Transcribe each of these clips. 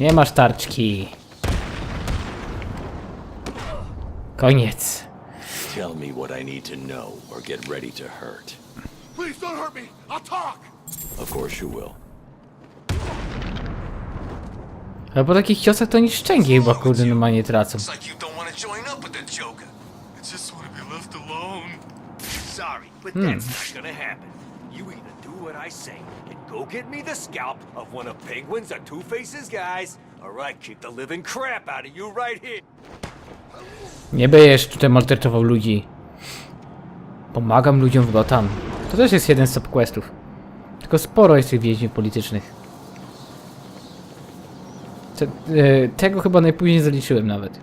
Nie masz tarczki. Koniec. Tell me what I need to know or get ready to hurt. Please don't hurt me. I'll talk. Of course you will. Ale po takich ciosach to oni szczęki chyba kurde normalnie tracą. It's like you don't want to join up with the Joker. I just want to be left alone. Sorry, but that's not gonna happen. You either do what I say and go get me the scalp of one of Penguin's or Two-Face's guys, or I kick the living crap out of you right here. Nie będziesz tutaj maltretował ludzi. Pomagam ludziom w Gotham. To też jest jeden z subquestów. Tylko sporo jest tych więźniów politycznych. Te, e, tego chyba najpóźniej zaliczyłem nawet.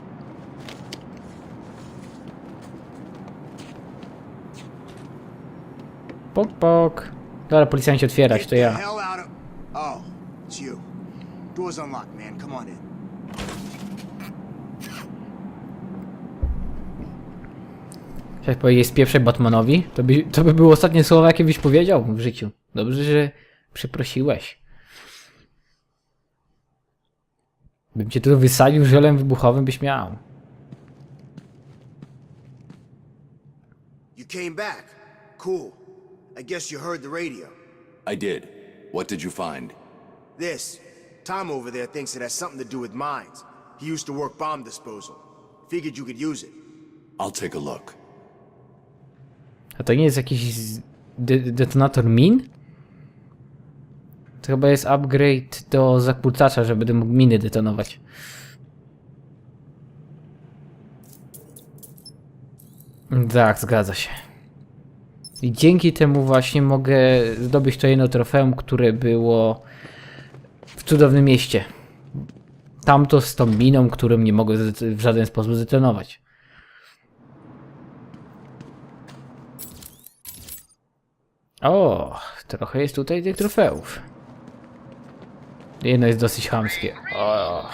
Pok, pok. Dobra, policjanci otwierać, to ja. of. Oh, powiedzieć spieprzaj Batmanowi? To by, to by było ostatnie słowa, jakie byś powiedział w życiu. Dobrze, że przeprosiłeś. Bym cię tu wysadził żelem wybuchowym, byś miał. You came back. Cool. I guess you heard the radio. I did. What did you find? This. Tom over there thinks it has something to do with mines. He used to work bomb disposal. Figured you could use it. I'll take a look. A to nie jest jakiś z- de detonator min? To chyba jest upgrade do zakłócacza, żeby będę mógł miny detonować. Tak, zgadza się. I dzięki temu właśnie mogę zdobyć to jedno trofeum, które było w cudownym mieście. Tamto z tą miną, którą nie mogę w żaden sposób zdetonować. O, trochę jest tutaj tych trofeów. Jedno jest dosyć chamskie. O,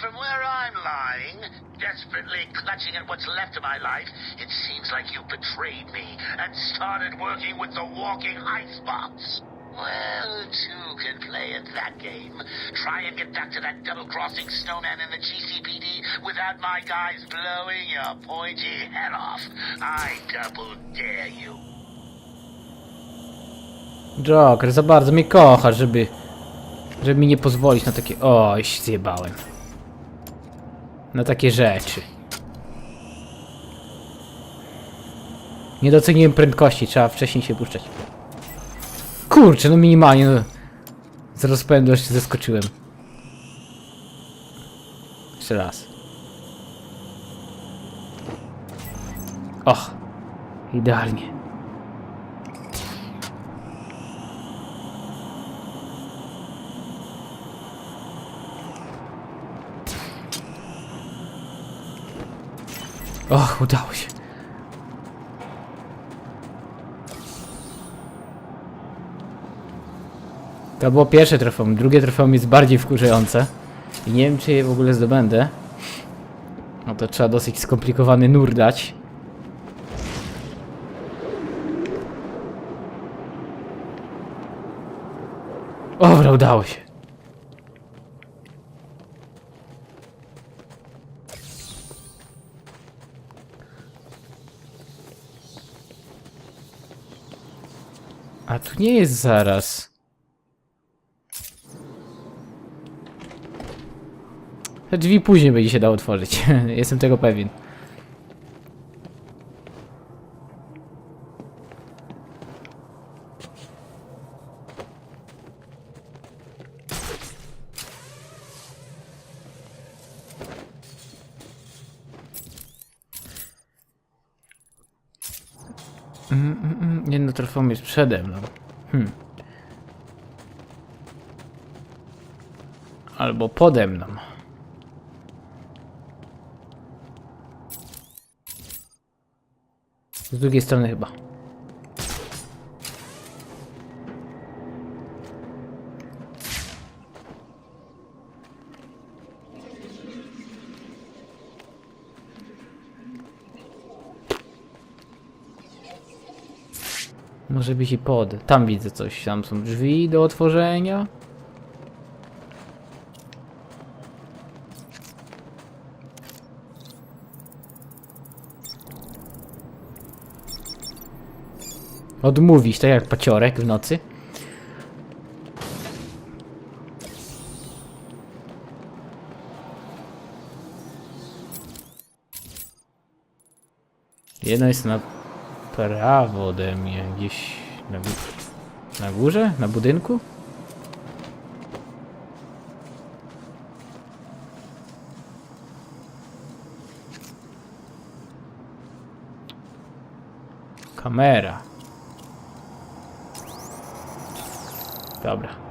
From where I'm lying, desperately clutching at what's left of my life, it seems like you betrayed me and started working with the walking icebox. Well, two can play at that game. Try and get back to that double-crossing snowman in the GCPD without my guys blowing your pointy head off. I double dare you. Joker, za bardzo mnie kochasz, żeby... Żeby mi nie pozwolić na takie... Oj, zjebałem. Na takie rzeczy. Nie doceniłem prędkości, trzeba wcześniej się puszczać. Kurczę, no minimalnie, no. Z rozpędu się zeskoczyłem. Jeszcze raz. Och, idealnie. Och, udało się. To było pierwsze trofeum. Drugie trofeum jest bardziej wkurzające. I nie wiem, czy je w ogóle zdobędę. No to trzeba dosyć skomplikowany nur dać. Dobra, udało się. A tu nie jest zaraz. Te drzwi później będzie się dało otworzyć. Jestem tego pewien. Mm, mm, mm, Jedno trofeum jest przede mną. Hmm. Albo pode mną. Z drugiej strony chyba. Może być i pod. Tam widzę coś. Tam są drzwi do otworzenia. Odmówić, tak jak paciorek w nocy. Jedno jest na prawo ode mnie, gdzieś na, na górze, na budynku. Kamera. Dobra.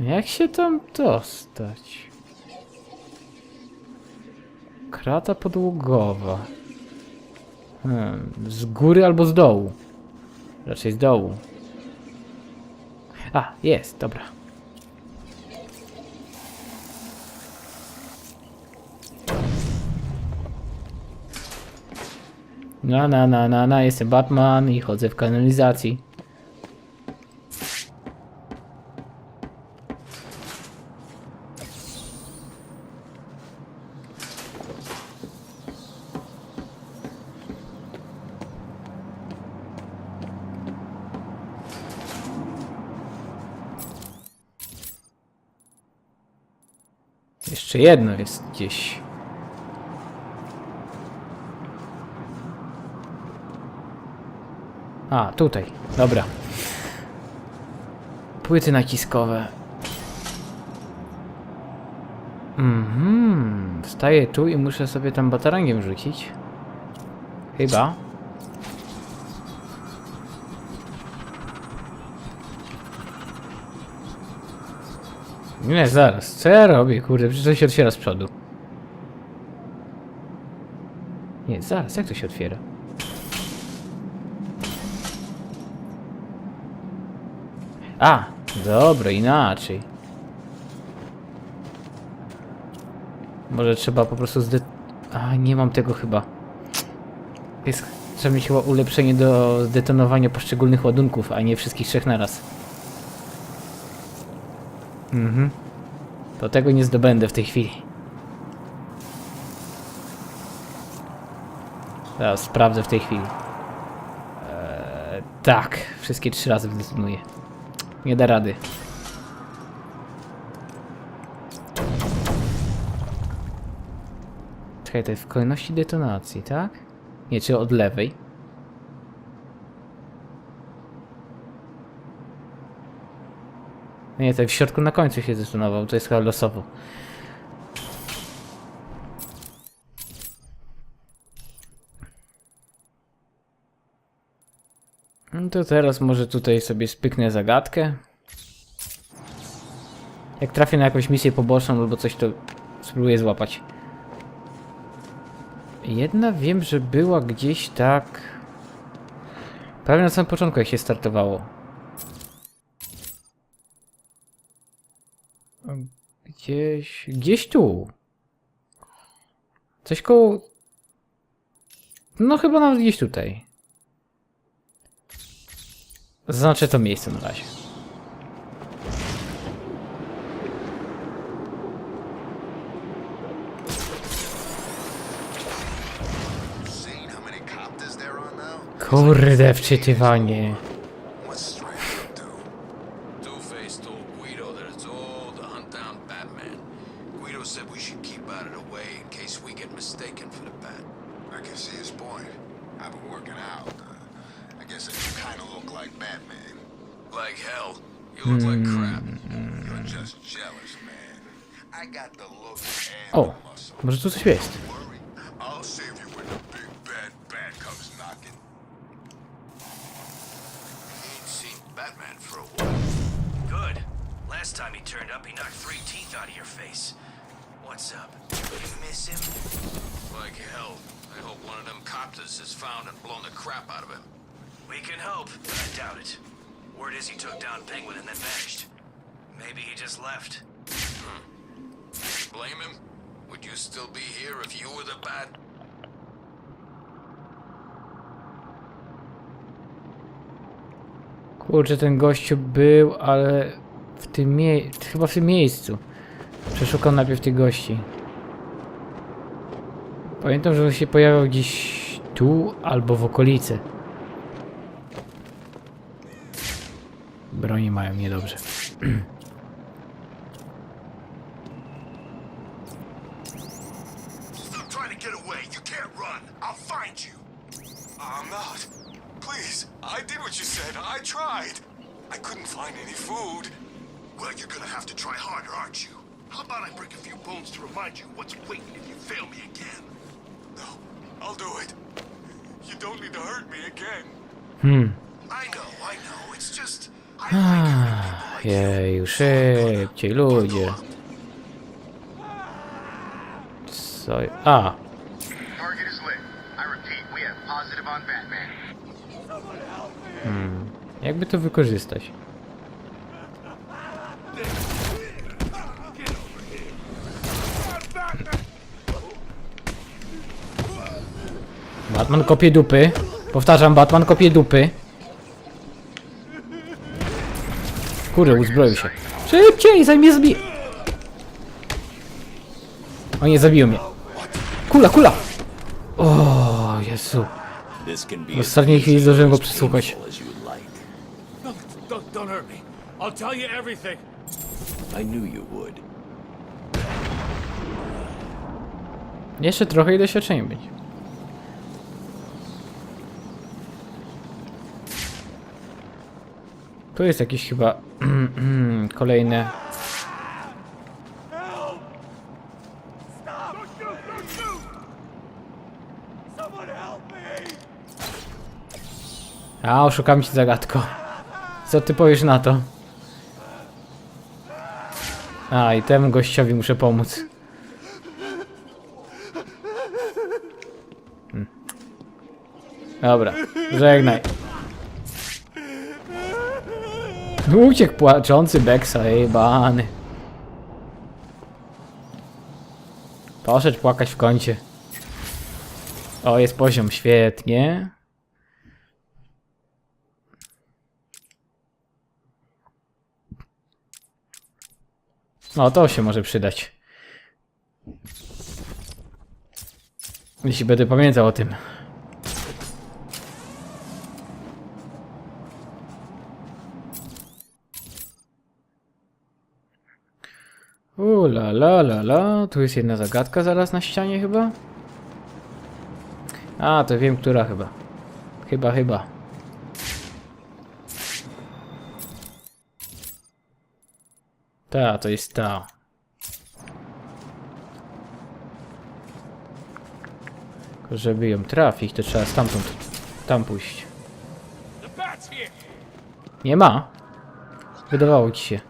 Jak się tam dostać? Krata podłogowa. Hmm, z góry albo z dołu. Raczej z dołu. A, jest, dobra. Na, na, na, na, na, jestem Batman i chodzę w kanalizacji. Jeszcze jedno jest gdzieś. A, tutaj. Dobra. Płyty naciskowe. Mhm. Staję tu i muszę sobie tam batarangiem rzucić. Chyba. Nie, zaraz. Co ja robię? Kurde, przecież to się otwiera z przodu. Nie, zaraz. Jak to się otwiera? A, dobra, inaczej. Może trzeba po prostu zde... A, nie mam tego chyba. Jest... Trzeba mieć chyba ulepszenie do zdetonowania poszczególnych ładunków, a nie wszystkich trzech naraz. Mhm. To tego nie zdobędę w tej chwili. Teraz sprawdzę w tej chwili. Eee, tak, wszystkie trzy razy wydetonuję. Nie da rady. Czekaj, to jest w kolejności detonacji, tak? Nie, czy od lewej? Nie, to w środku na końcu się zdetonował, to jest chyba losowo. No to teraz może tutaj sobie spyknę zagadkę. Jak trafię na jakąś misję poboczną albo coś, to spróbuję złapać. Jedna wiem, że była gdzieś tak... Prawie na samym początku jak się startowało. Gdzieś... Gdzieś tu. Coś koło... No chyba nawet gdzieś tutaj. Zaznaczę to miejsce na razie. Kurde, wczytywanie. While. Good. Last time he turned up, he knocked three teeth out of your face. What's up? You miss him? Like hell. I hope one of them copters is found and blown the crap out of him. We can hope, but I doubt it. Word is he took down Penguin and then vanished. Maybe he just left. Hmm. Blame him? Would you still be here if you were the? Kurczę, ten gościu był, ale w tym mie... chyba w tym miejscu. Przeszukam najpierw tych gości. Pamiętam, że on się pojawiał gdzieś tu albo w okolicy. Broni mają niedobrze. I'm not. Please, I did what you said. I tried. I couldn't find any food. Well, you're gonna have to try harder, aren't you? How about I break a few bones to remind you what's waiting if you fail me again? No, I'll do it. You don't need to hurt me again. Hmm. I know, I know. It's just... I like hurting people like you. Jeju, szybciej, ludzie. Co? A, jakby to wykorzystać? Batman kopie dupy. Powtarzam, Batman kopie dupy. Kurde, uzbroił się. Szybciej, zajmie zbi... O nie, zabił mnie. Kula, kula! O, Jezu. W ostatniej chwili zdążyłem go przesłuchać. Don't, don't hurt me. I'll tell you everything. I knew you would. Jeszcze trochę i doświadczenie będzie. Tu jest jakieś chyba kolejne. A, oszukam ci zagadko. Co ty powiesz na to? A, i temu gościowi muszę pomóc. Dobra, żegnaj. Uciekł płaczący Beksa, jebany. Poszedł płakać w kącie. O, jest poziom, świetnie. O, to się może przydać. Jeśli będę pamiętał o tym. U la la la la, tu jest jedna zagadka zaraz na ścianie chyba. A, to wiem, która chyba. Chyba, chyba. Ta, to jest ta. Tylko żeby ją trafić, to trzeba stamtąd tam pójść. Nie ma. Wydawało ci się.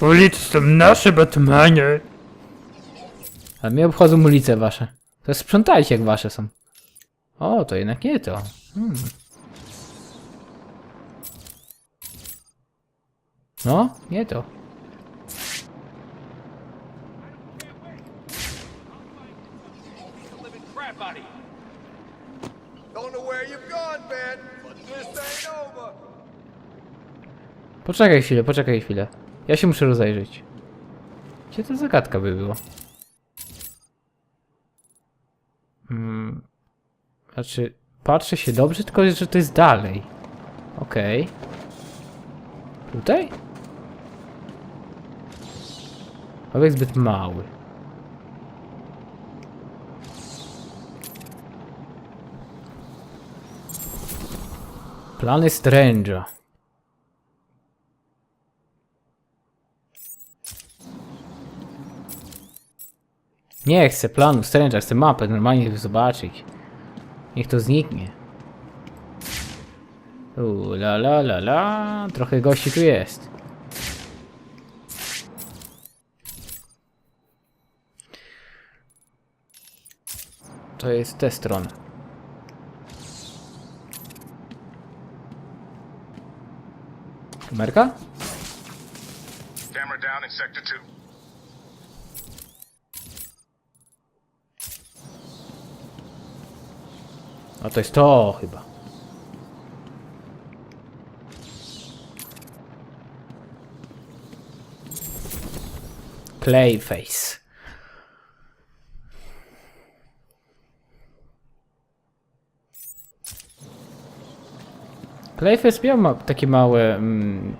Ulice są nasze, Batmanie. A mnie obchodzą ulice wasze. To sprzątajcie jak wasze są. O, to jednak nie to. Hmm. No, nie to. Poczekaj chwilę, poczekaj chwilę. Ja się muszę rozejrzeć. Gdzie ta zagadka by była? Hmm. Znaczy, patrzę się dobrze, tylko że to jest dalej. Okej. Tutaj? Obiekt zbyt mały. Plany Strange'a. Nie chcę planu Strange'a, chcę mapę normalnie zobaczyć. Niech to zniknie. U la la la la, trochę gości tu jest. To jest te strony. Kamerka? Camera down in sector two. A to jest to chyba. Clayface. Clayface miał ma taki mały mm,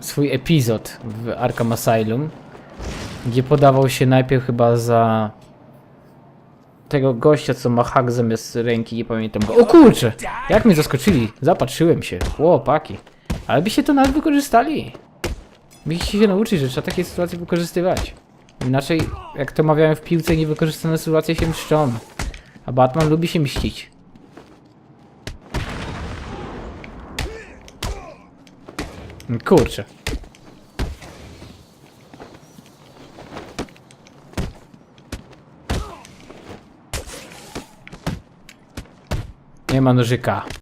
swój epizod w Arkham Asylum, gdzie podawał się najpierw chyba za tego gościa, co ma hak zamiast ręki, nie pamiętam go. O kurczę! Jak mnie zaskoczyli! Zapatrzyłem się. Chłopaki. Ale by się to nawet wykorzystali. Musicie się nauczyć, że trzeba takie sytuacje wykorzystywać. Inaczej, jak to mawiałem w piłce, niewykorzystane sytuacje się mszczą. A Batman lubi się mścić. Kurczę. Nie ma nożyka.